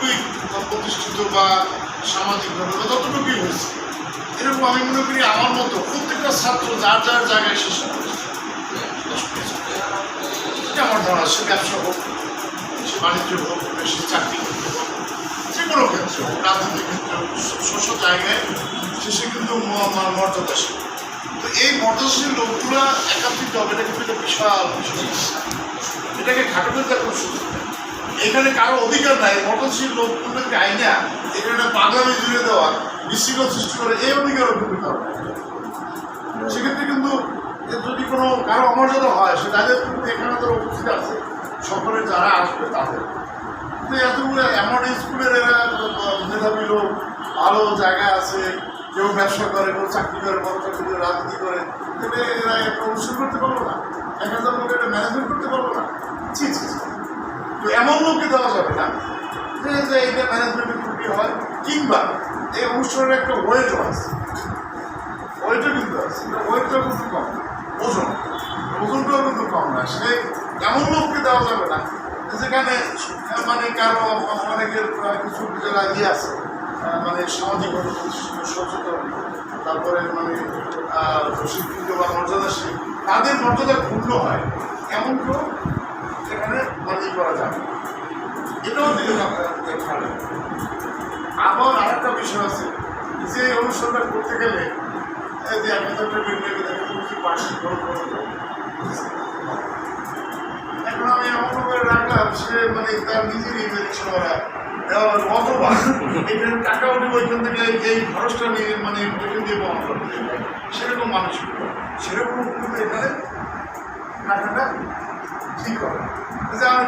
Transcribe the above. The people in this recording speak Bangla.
যতটুকুই প্রতিষ্ঠিত বা সামাজিকভাবে বা ততটুকুই হয়েছে। এরকম আমি মনে করি আমার মতো প্রত্যেকটা ছাত্র যার যার জায়গায় শেষ আমার ধারণা সে ব্যবসা হোক, সে বাণিজ্য হোক, সে চাকরি যে কোনো ক্ষেত্রে হোক রাজনীতির ক্ষেত্রে শস্য জায়গায় শেষে কিন্তু মর্যাদাশীল। তো এই মর্যাদাশীল লোকগুলা একাত্রিত হবে, এটা কিন্তু একটা বিশাল বিশাল এটাকে খাটাতে দেওয়ার কোনো সুযোগ। এখানে কারও অধিকার নাই মর্যাদাশীল লোকগুলোকে আইনা এখানে পাগলামি জুড়ে দেওয়া, বিশৃঙ্খল সৃষ্টি করে, এই অধিকারও কিন্তু কারও। সেক্ষেত্রে কিন্তু যদি কোনো কারও অমর্যাদা হয়, সে তাদের কিন্তু এখানে তো উপস্থিত আছে। সকলের যারা আসবে তাদের। কিন্তু এতগুলো এমন স্কুলের এরা মেধাবী লোক, ভালো জায়গায় আছে, কেউ ব্যবসা করে, কেউ চাকরি করে বড় চাকরি করে, রাজনীতি করে এরা একটা অনুষ্ঠান করতে পারব না। এক হাজার এমন দেওয়া যাবে না। যে এইটা ম্যানেজমেন্টের ত্রুটি হয় কিংবা এই অনুষ্ঠানের একটা ওয়েটও আছে। ওয়েটও কিন্তু আছে। ওয়েটটাও কিন্তু কম। ওজন। ওজনটাও কিন্তু কম না। সে এমন লোককে দেওয়া যাবে না যেখানে মানে কারও অনেকের আহ, কিছু যারা ইয়ে আছে মানে প্রতিষ্ঠিত, সচেতন তারপরে মানে শিক্ষিত বা মর্যাদাশীল তাদের মর্যাদা ক্ষুণ্ণ হয়। এমন কেউ সেখানে মানে ই করা যাবে না। এটাও হবে। আবার আরেকটা বিষয় আছে, যে অনুষ্ঠানটা করতে গেলে যে তুমি কি করো করো। এখন আমি এমন করে রাখলাম, সে মানে তার অথবা এখানে টাকা ওইখান থেকে এই খরচটা নিয়ে মানে ওইখান দিয়ে বহন সেরকম মানুষ সেরকম এখানে টাকাটা ঠিক হবে যে আমি